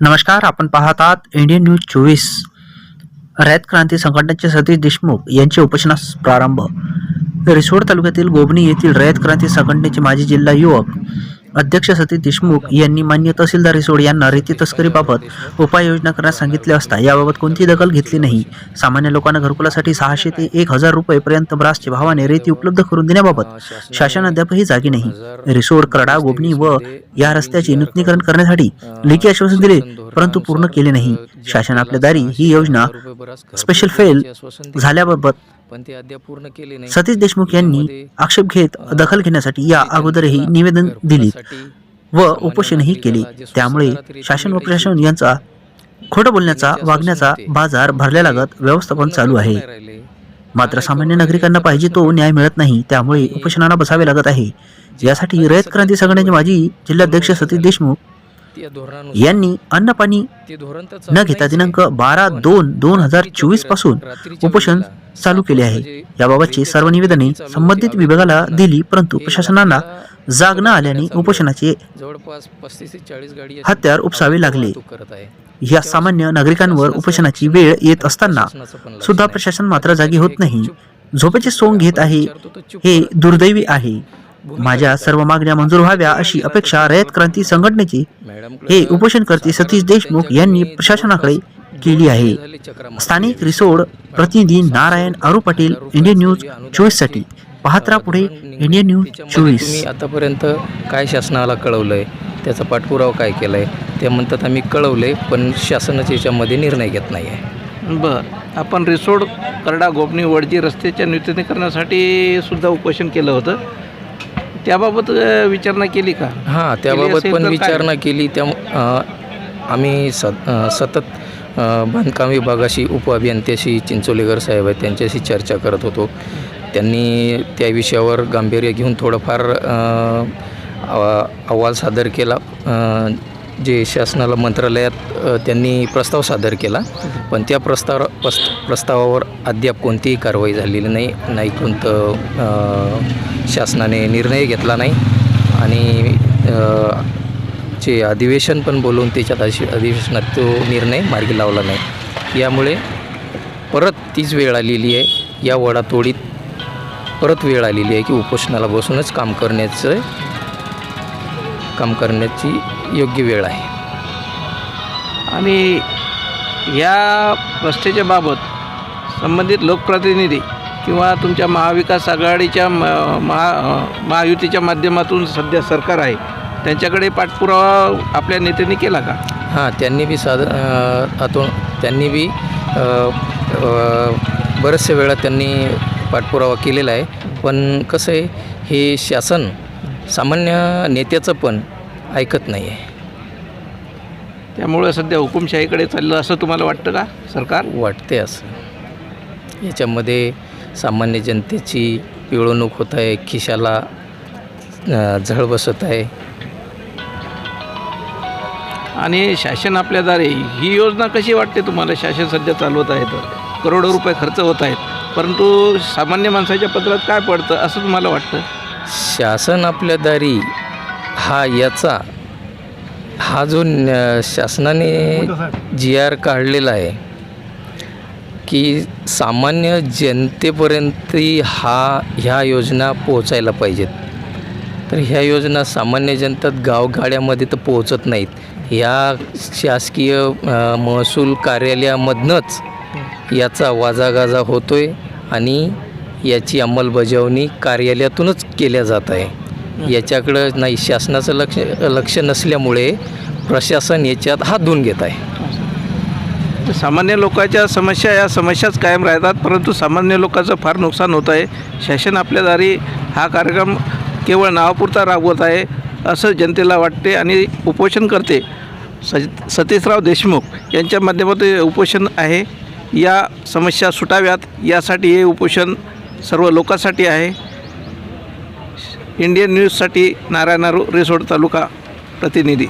नमस्कार आपण पाहत आहात इंडियन न्यूज चोवीस. रयत क्रांती संघटनेचे सतीश देशमुख यांचे उपोषणास प्रारंभ. रिसोड तालुक्यातील गोबनी येथील रयत क्रांती संघटनेचे माजी जिल्हा युवक अध्यक्ष सतीश देशमुख यांनी मान्य तहसीलदार रिसोड यांना रेती तस्करीबाबत उपाययोजना करण्यास सांगितले असता याबाबत कोणती दखल घेतली नाही. सामान्य लोकांना घरकुलासाठी सहाशे ते एक हजार रुपयेपर्यंत ब्रासच्या भावाने रेती उपलब्ध करून देण्याबाबत शासन अद्यापही जागी नाही. रिसोड कडा गोबणी व या रस्त्याचे नूतनीकरण करण्यासाठी लेखी आश्वासन दिले परंतु पूर्ण केले नाही. शासन आपल्या दारी ही योजना स्पेशल फेल झाल्याबाबत पण ते अद्याप पूर्ण केले नाही. सतीश देशमुख यांनी आक्षेप घेत दखल घेण्यासाठी या अगोदरही निवेदन दिली व उपोषणही केले. त्यामुळे शासन व प्रशासन यांचा खोटं बोलण्याचा वागण्याचा बाजार भरल्या लागत व्यवस्थापन चालू आहे. मात्र सामान्य नागरिकांना पाहिजे तो न्याय मिळत नाही त्यामुळे उपोषणाला बसावे लागत आहे. यासाठी रयत क्रांती संघटनेचे माजी जिल्हाध्यक्ष सतीश देशमुख यांनी अन्न पाणी न घेता दिनांक बारा दोन दोन हजार चोवीसपासून उपोषण चालू केले आहे. याबाबतची सर्व निवेदने संबंधित विभागाला दिली परंतु प्रशासनाला जाग न आल्याने उपोषणाचे हत्यार उपसावे लागले. या सामान्य नागरिकांवर उपोषणाची वेळ येत असताना सुद्धा प्रशासन मात्र जागी होत नाही. झोपेचे सोंग घेत आहे. हे दुर्दैवी आहे. माझ्या सर्व मागण्या मंजूर व्हाव्या अशी अपेक्षा रयत क्रांती संघटनेची हे उपोषणकर्ते सतीश देशमुख यांनी प्रशासनाकडे केली आहे. स्थानिक रिसोड प्रतिनिधी नारायण आरू पाटील इंडियन न्यूज चोवीससाठी. पाहत राहा पुढे इंडियन न्यूज चोवीस. तुम्ही आतापर्यंत काय शासनाला कळवलंय त्याचा पाठपुरावा काय केलाय ते म्हणतात आम्ही कळवलंय पण शासनाच्या याच्यामध्ये निर्णय घेत नाही आहे बर. आपण रिसोड करडा गोपनी वडजी रस्त्याच्या नूतनीकरणासाठी सुद्धा उपोषण केलं होतं. त्याबाबत विचारणा केली का? हां त्याबाबत पण? विचारणा केली त्या आम्ही स सतत बांधकाम विभागाशी उपअभियंत्याशी चिंचोलेकर साहेब आहेत त्यांच्याशी चर्चा करत होतो. त्यांनी त्या विषयावर गांभीर्य घेऊन थोडंफार अहवाल सादर केला. जे शासनाला मंत्रालयात त्यांनी प्रस्ताव सादर केला. पण त्या प्रस्ताव प्रस प्रस्तावावर अद्याप कोणतीही कारवाई झालेली नाही. नाही कोणतं शासनाने निर्णय घेतला नाही. आणि अ, चे अधिवेशन पण बोलवून त्याच्यात अशी अधिवेशनात तो निर्णय मार्गी लावला नाही. यामुळे परत तीच वेळ आलेली आहे. या वडातोडीत परत वेळ आलेली आहे की उपोषणाला बसूनच काम करण्याचं काम करण्याची योग्य वेळ आहे. आणि या रस्त्याच्या बाबत संबंधित लोकप्रतिनिधी किंवा तुमच्या महाविकास आघाडीच्या म महा महायुतीच्या माध्यमातून सध्या सरकार आहे त्यांच्याकडे पाठपुरावा आपल्या नेत्यांनी केला का? हां त्यांनी बी साध आतून त्यांनी बी बऱ्याचशा वेळा त्यांनी पाठपुरावा केलेला आहे. पण कसं आहे हे शासन सामान्य नेत्याचं पण ऐकत नाही आहे. त्यामुळं सध्या हुकुमशाहीकडे चाललं असं तुम्हाला वाटतं का सरकार? वाटते असं. याच्यामध्ये सामान्य जनतेची पिळवणूक होत आहे खिशाला झळ बसत आहे. आणि शासन आपल्या दारे ही योजना कशी वाटते तुम्हाला? शासन सध्या चालवत आहे तर. करोडो रुपये खर्च होत आहेत. परंतु सामान्य माणसाच्या पत्रात काय पडतं असं तुम्हाला वाटतं? शासन आपल्या दारी हा याचा हा जो न- शासनाने जी आर काढलेला आहे की सामान्य जनतेपर्यंत हा ह्या योजना पोहोचायला पाहिजेत. तर ह्या योजना सामान्य जनतात गावगाड्यामध्ये तर पोहोचत नाहीत. या शासकीय महसूल कार्यालयामधनंच याचा वाजागाजा होतो आहे आणि याची अंमलबजावणी कार्यालयातूनच केल्या जात आहे. याच्याकडं नाही शासनाचं लक्ष लक्ष नसल्यामुळे प्रशासन याच्यात हात धुवून घेत आहे. तर सामान्य लोकांच्या समस्या या समस्याच कायम राहतात परंतु सामान्य लोकांचं फार नुकसान होत आहे. शासन आपल्या दारी हा कार्यक्रम केवळ नावापुरता राबवत आहे असं जनतेला वाटते आणि उपोषण करते. स सतीशराव देशमुख यांच्या माध्यमातून उपोषण आहे. या समस्या सुटाव्यात. यासाठी हे उपोषण सर्व लोकांसाठी आहे. इंडियन न्यूजसाठी नारायण रिसोड तालुका प्रतिनिधी.